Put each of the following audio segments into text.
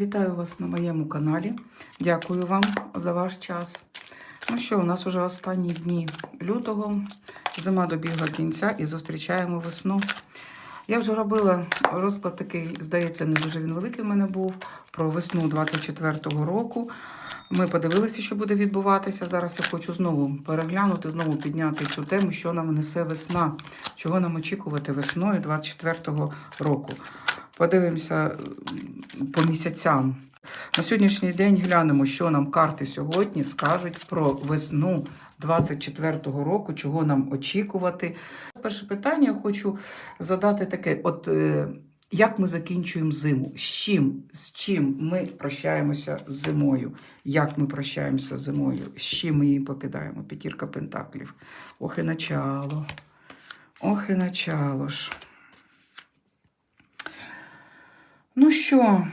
Вітаю вас на моєму каналі. Дякую вам за ваш час. Ну що, у нас уже останні дні лютого. Зима добігла кінця і зустрічаємо весну. Я вже робила розклад такий, здається, не дуже він великий в мене був, про весну 24-го року. Ми подивилися, що буде відбуватися. Зараз я хочу знову переглянути, знову підняти цю тему, що нам несе весна, чого нам очікувати весною 24-го року. Подивимося по місяцям. На сьогоднішній день глянемо, що нам карти сьогодні скажуть про весну 24-го року, чого нам очікувати. Перше питання я хочу задати таке: от е, як ми закінчуємо зиму? З чим? З чим ми прощаємося з зимою? Як ми прощаємося з зимою? З чим ми її покидаємо? П'ятірка пентаклів. Ох і начало. Ох і начало ж. Ну що,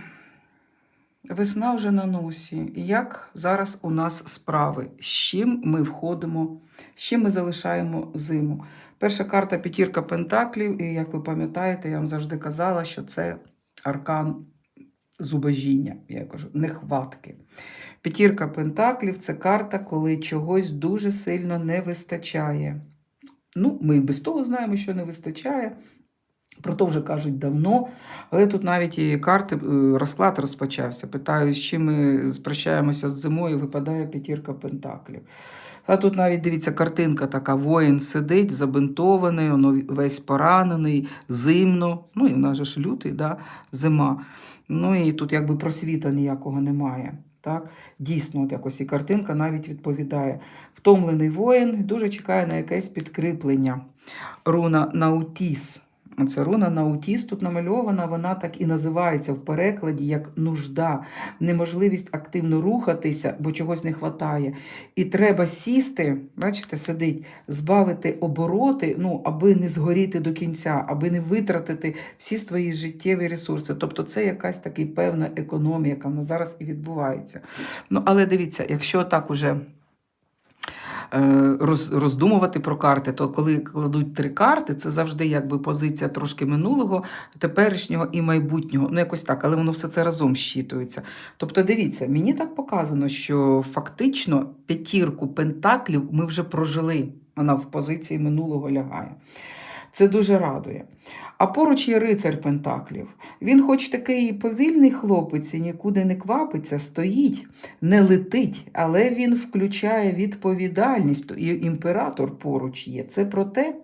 весна вже на носі. Як зараз у нас справи? З чим ми входимо, з чим ми залишаємо зиму? Перша карта п'ятірка пентаклів, і як ви пам'ятаєте, я вам завжди казала, що це аркан зубожіння, я кажу, нехватки. П'ятірка пентаклів це карта, коли чогось дуже сильно не вистачає. Ну, ми і без того знаємо, що не вистачає. Про то вже кажуть давно, але тут навіть і карти, е, розклад розпочався. Питаю, з чим ми прощаємося з зимою, випадає п'ятірка пентаклів. А тут навіть дивіться, картинка така: воїн сидить, забинтований, воно весь поранений, зимно. Ну і в нас же ж лютий, да, зима. Ну і тут якби просвіта ніякого немає. Так? Дійсно, от якось і картинка навіть відповідає. Втомлений воїн дуже чекає на якесь підкріплення. Руна Наутіс. Це руна Наутіс тут намальована, вона так і називається в перекладі як нужда, неможливість активно рухатися, бо чогось не вистачає. І треба сісти, бачите, сидить, збавити обороти, ну, аби не згоріти до кінця, аби не витратити всі свої життєві ресурси. Тобто це якась така певна економія, яка зараз і відбувається. Ну, але дивіться, якщо так уже роздумувати про карти, то коли кладуть три карти, це завжди якби позиція трошки минулого, теперішнього і майбутнього. Ну, якось так, але воно все це разом щитується. Тобто, дивіться, мені так показано, що фактично п'ятірку пентаклів ми вже прожили. Вона в позиції минулого лягає. Це дуже радує. А поруч є рицар Пентаклів. Він, хоч такий і повільний хлопець, і нікуди не квапиться, стоїть, не летить, але він включає відповідальність. І імператор поруч є. Це про те,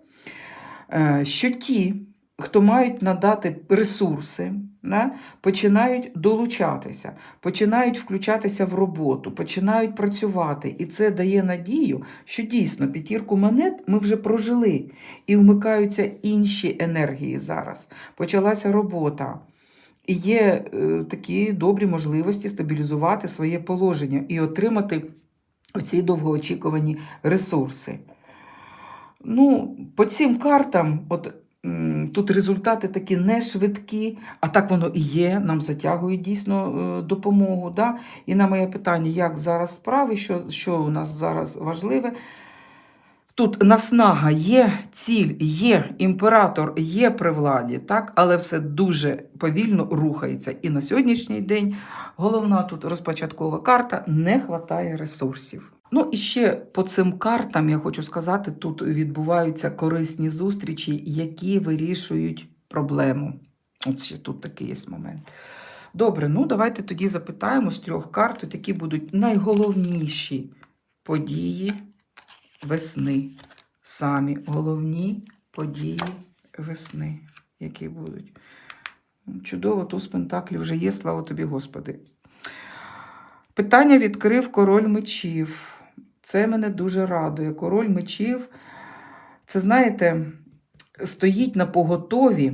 е, що ті, хто мають надати ресурси, да, починають долучатися, починають включатися в роботу, починають працювати. І це дає надію, що дійсно п'ятірку монет ми вже прожили і вмикаються інші енергії зараз. Почалася робота. І є е, такі добрі можливості стабілізувати своє положення і отримати оці довгоочікувані ресурси. Ну, по цим картам, от тут результати такі не швидкі, а так воно і є. Нам затягують дійсно е, допомогу. Да? І на моє питання, як зараз справи, що, що у нас зараз важливе. Тут наснага є, ціль є, імператор є при владі, так? але все дуже повільно рухається. І на сьогоднішній день головна тут розпочаткова карта не вистачає ресурсів. Ну і ще по цим картам я хочу сказати: тут відбуваються корисні зустрічі, які вирішують проблему. От ще тут такий є момент. Добре, ну давайте тоді запитаємо з трьох карт, які будуть найголовніші події весни. Самі головні події весни, які будуть. Чудово, туз Пентаклів вже є, слава тобі, Господи. Питання відкрив король мечів. Це мене дуже радує. Король мечів, це, знаєте, стоїть на поготові,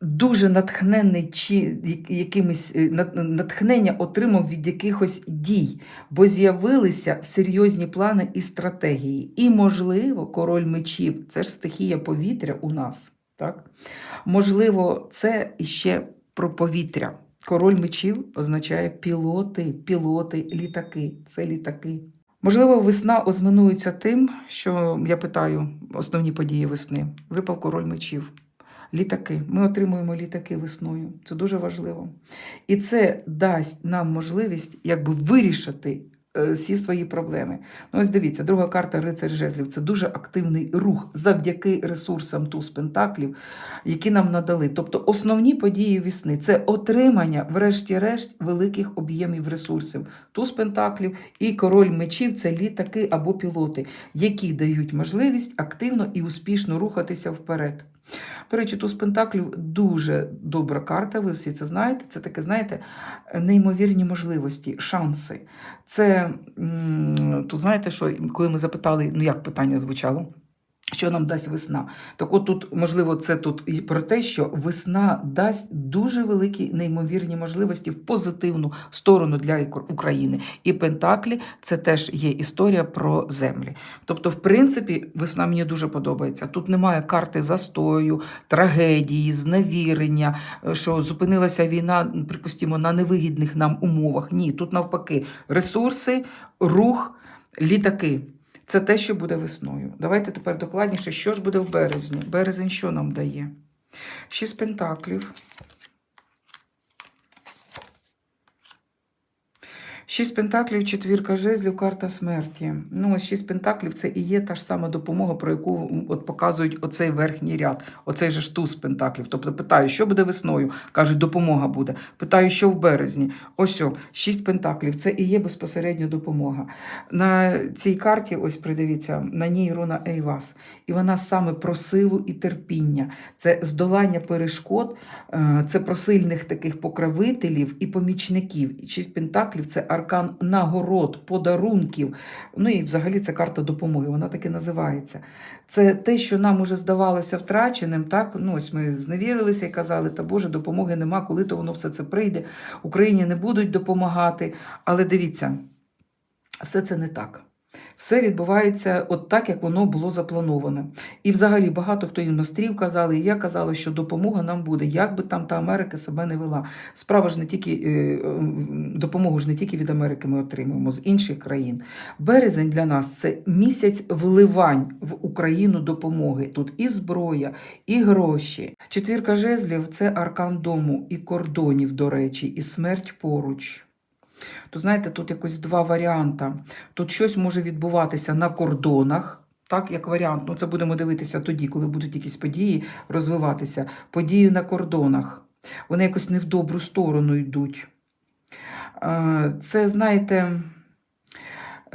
дуже натхнений чи якимись е, натхнення отримав від якихось дій, бо з'явилися серйозні плани і стратегії. І, можливо, король мечів це ж стихія повітря у нас. Так? Можливо, це іще про повітря. Король мечів означає пілоти, пілоти, літаки. Це літаки. Можливо, весна озминується тим, що я питаю основні події весни. Випав король мечів. Літаки. Ми отримуємо літаки весною. Це дуже важливо. І це дасть нам можливість якби вирішити всі свої проблеми. Ну, ось дивіться, друга карта Рицарь Жезлів це дуже активний рух завдяки ресурсам туз Пентаклів, які нам надали. Тобто основні події весни це отримання, врешті-решт, великих об'ємів ресурсів. Туз Пентаклів і король мечів це літаки або пілоти, які дають можливість активно і успішно рухатися вперед. До речі, туз Пентаклів дуже добра карта, ви всі це знаєте. Це таке, знаєте, неймовірні можливості, шанси. Це, то знаєте, що коли ми запитали, ну як питання звучало? Що нам дасть весна? Так от тут, можливо, це тут і про те, що весна дасть дуже великі неймовірні можливості в позитивну сторону для України. І Пентаклі це теж є історія про землі. Тобто, в принципі, весна мені дуже подобається. Тут немає карти застою, трагедії, зневірення, е, що зупинилася війна, припустимо, на невигідних нам умовах. Ні, тут навпаки, ресурси, рух, літаки. Це те, що буде весною. Давайте тепер докладніше, що ж буде в березні. Березень що нам дає? Шість пентаклів. Шість пентаклів, четвірка жезлів, карта смерті. Ну, шість пентаклів це і є та ж сама допомога, про яку от показують оцей верхній ряд, оцей же ж туз пентаклів. Тобто питаю, що буде весною? Кажуть, допомога буде. Питаю, що в березні. Ось о, шість пентаклів. Це і є безпосередньо допомога. На цій карті, ось придивіться, на ній руна Ейвас. І вона саме про силу і терпіння. Це здолання перешкод, е, це про сильних таких покровителів і помічників. Шість пентаклів це аркан нагород, подарунків. Ну і взагалі це карта допомоги, вона так і називається. Це те, що нам уже здавалося втраченим. Так, ну ось ми зневірилися і казали, та Боже, допомоги нема, коли то воно все це прийде. Україні не будуть допомагати. Але дивіться, все це не так. Все відбувається от так, як воно було заплановане. І взагалі багато хто і настрів казали, і я казала, що допомога нам буде, як би там та Америка себе не вела. Справа ж не тільки е, допомогу ж не тільки від Америки ми отримуємо, з інших країн. Березень для нас це місяць вливань в Україну допомоги. Тут і зброя, і гроші. Четвірка жезлів це аркан дому і кордонів, до речі, і смерть поруч. То знаєте, тут якось два варіанти. Тут щось може відбуватися на кордонах. Так, як варіант, ну це будемо дивитися тоді, коли будуть якісь події розвиватися. Події на кордонах. Вони якось не в добру сторону йдуть. Е, Це, знаєте,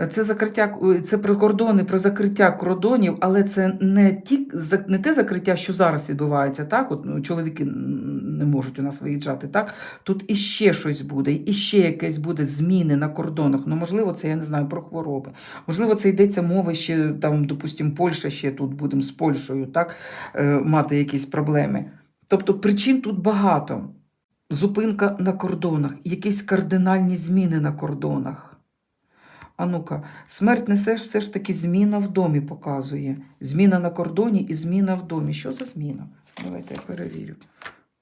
це закриття, це прикордони про закриття кордонів, але це не ті, не те закриття, що зараз відбувається. Так, от ну, чоловіки не можуть у нас виїжджати. Так, тут іще щось буде, іще якесь буде зміни на кордонах. Ну, можливо, це я не знаю про хвороби. Можливо, це йдеться мова ще там, допустимо, Польща ще тут будемо з Польщею, так, е, мати якісь проблеми. Тобто причин тут багато. Зупинка на кордонах, якісь кардинальні зміни на кордонах. А ну-ка, смерть несе все ж таки зміна в домі показує. Зміна на кордоні і зміна в домі. Що за зміна? Давайте я перевірю.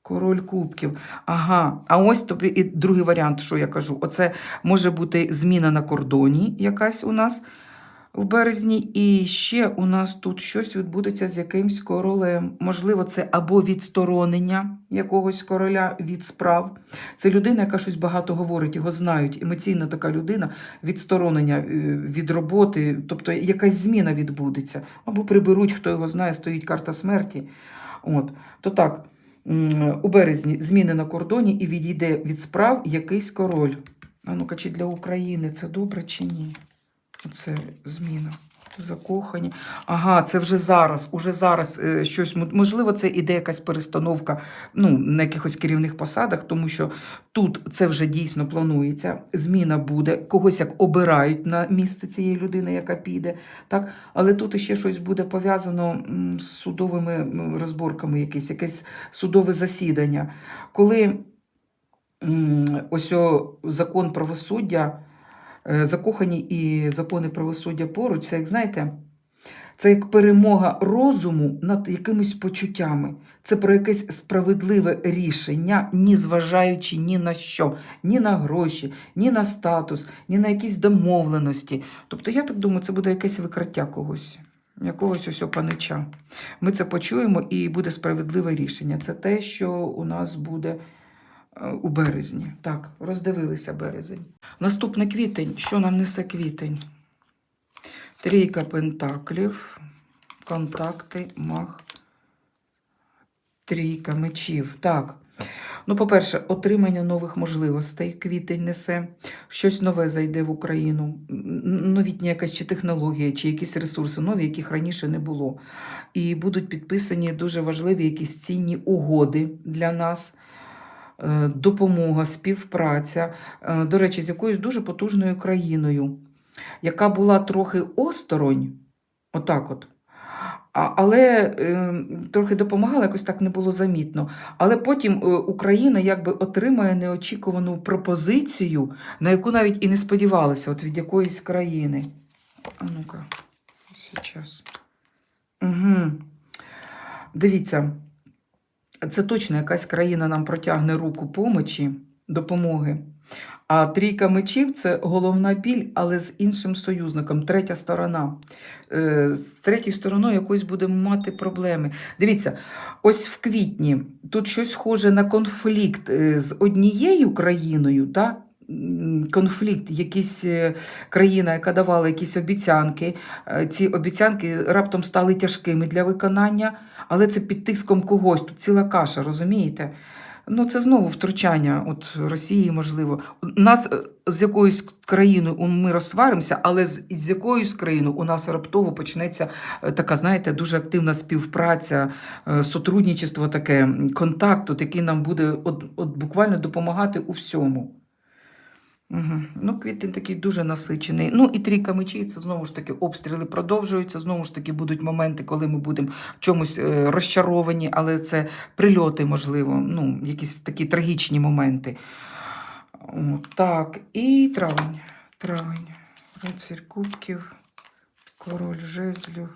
Король кубків. Ага, а ось тобі і другий варіант, що я кажу. Оце може бути зміна на кордоні якась у нас в березні, і ще у нас тут щось відбудеться з якимсь королем. Можливо, це або відсторонення якогось короля від справ. Це людина, яка щось багато говорить, його знають. Емоційна така людина, відсторонення е, від роботи, тобто якась зміна відбудеться. Або приберуть, хто його знає, стоїть карта смерті. От. То так, у березні зміни на кордоні і відійде від справ якийсь король. А ну-ка, чи для України це добре чи ні? Оце зміна. Закохані. Ага, це вже зараз. Уже зараз е, щось можливо, це іде якась перестановка ну, на якихось керівних посадах, тому що тут це вже дійсно планується. Зміна буде, когось як обирають на місце цієї людини, яка піде. Так? Але тут іще щось буде пов'язано з судовими розборками, якесь, якесь судове засідання. Коли ось о, закон правосуддя. Е, закохані і закони правосуддя поруч, це як знаєте, це як перемога розуму над якимись почуттями. Це про якесь справедливе рішення, ні зважаючи ні на що, ні на гроші, ні на статус, ні на якісь домовленості. Тобто, я так думаю, це буде якесь викриття когось. якогось ось панича. Ми це почуємо і буде справедливе рішення. Це те, що у нас буде у березні. Так, роздивилися березень. Наступний квітень. Що нам несе квітень? Трійка пентаклів, контакти, мах, трійка мечів. Так. Ну, по-перше, отримання нових можливостей квітень несе, щось нове зайде в Україну, новітня якась чи технологія, чи якісь ресурси нові, яких раніше не було. І будуть підписані дуже важливі якісь цінні угоди для нас. Е, Допомога, співпраця, е, до речі, з якоюсь дуже потужною країною, яка була трохи осторонь, отак от, але е, трохи допомагала, якось так не було замітно. Але потім Україна якби отримає неочікувану пропозицію, на яку навіть і не сподівалася, от від якоїсь країни. А ну-ка, зараз. Угу. Дивіться, це точно якась країна нам протягне руку помочі, допомоги. А трійка мечів це головна біль, але з іншим союзником, третя сторона. Е, З третьою стороною якось будемо мати проблеми. Дивіться, ось в квітні тут щось схоже на конфлікт е, з однією країною, та? Конфлікт, якісь е, країна, яка давала якісь обіцянки. Е, Ці обіцянки раптом стали тяжкими для виконання, але це під тиском когось. Тут ціла каша, розумієте? Ну, це знову втручання от Росії, можливо. Нас е, з якоюсь країною ми розсваримося, але з, з якоюсь країною у нас раптово почнеться така, знаєте, дуже активна співпраця, сотрудничество таке, контакт, от, який нам буде от, от буквально допомагати у всьому. Угу. Ну, квітень такий дуже насичений. Ну і трійка мечей, це знову ж таки обстріли продовжуються. Знову ж таки будуть моменти, коли ми будемо в чомусь е, розчаровані, але це прильоти, можливо, ну, якісь такі трагічні моменти. От, так, і травень. Травень. Рицарь кубків, король жезлів,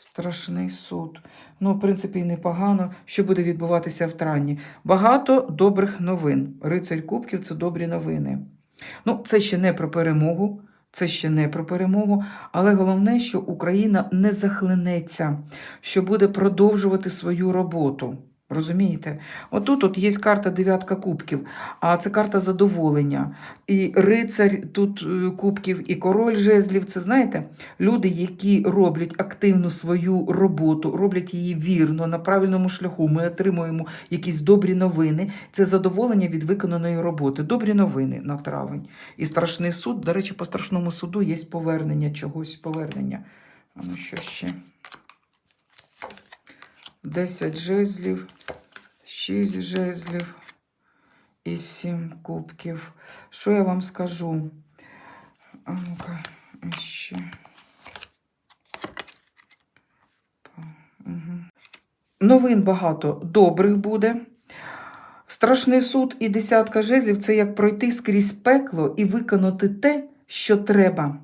страшний суд. Ну, в принципі, і непогано, що буде відбуватися в травні. Багато добрих новин. Рицарь кубків це добрі новини. Ну, це ще не про перемогу. Це ще не про перемогу, але головне, що Україна не захлинеться, що буде продовжувати свою роботу. Розумієте? Отут от є карта дев'ятка кубків, а це карта задоволення. І рицарь тут е, кубків, і король жезлів. Це знаєте, люди, які роблять активну свою роботу, роблять її вірно, на правильному шляху. Ми отримуємо якісь добрі новини. Це задоволення від виконаної роботи. Добрі новини на травень. І страшний суд. До речі, по страшному суду є повернення чогось, повернення. А ну що ще? 10 жезлів, 6 жезлів і 7 кубків. Що я вам скажу? А ну-ка, ще. Угу. Новин багато добрих буде. Страшний суд і десятка жезлів це як пройти скрізь пекло і виконати те, що треба.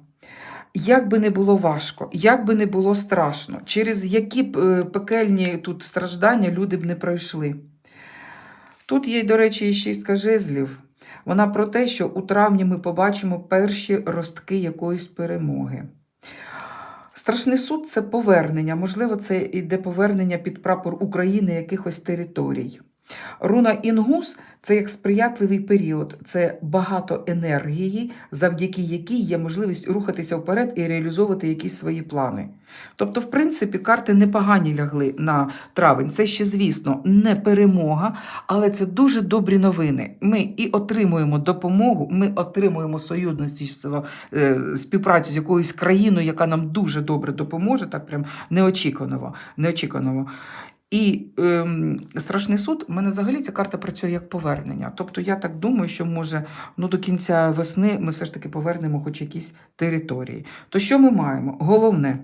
Як би не було важко, як би не було страшно, через які б е, пекельні тут страждання люди б не пройшли. Тут є, до речі, і шістка жезлів. Вона про те, що у травні ми побачимо перші ростки якоїсь перемоги. Страшний суд це повернення. Можливо, це іде повернення під прапор України якихось територій. Руна Інгус це як сприятливий період, це багато енергії, завдяки якій є можливість рухатися вперед і реалізовувати якісь свої плани. Тобто, в принципі, карти непогані лягли на травень. Це ще, звісно, не перемога, але це дуже добрі новини. Ми і отримуємо допомогу, ми отримуємо союзництво, е, співпрацю з якоюсь країною, яка нам дуже добре допоможе, так прям неочікувано. неочікувано. І ем, страшний суд, у мене взагалі ця карта працює як повернення. Тобто я так думаю, що може ну, до кінця весни ми все ж таки повернемо хоч якісь території. То що ми маємо? Головне,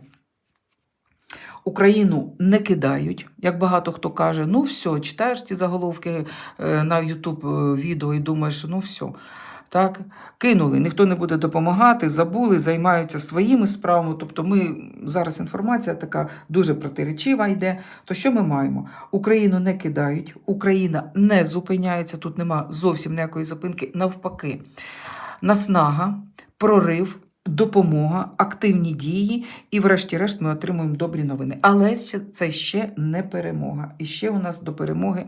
Україну не кидають, як багато хто каже, ну все, читаєш ці заголовки е, на YouTube відео і думаєш, ну все. Так, кинули, ніхто не буде допомагати, забули, займаються своїми справами. Тобто, ми зараз інформація така дуже протиречива йде. То що ми маємо? Україну не кидають, Україна не зупиняється, тут нема зовсім ніякої зупинки. Навпаки, наснага, прорив, допомога, активні дії, і, врешті-решт, ми отримуємо добрі новини. Але це ще не перемога. І ще у нас до перемоги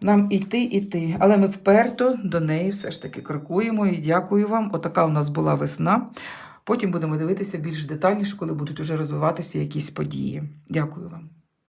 нам іти, іти. Але ми вперто до неї все ж таки крокуємо. І дякую вам. Отака у нас була весна. Потім будемо дивитися більш детальніше, коли будуть уже розвиватися якісь події. Дякую вам.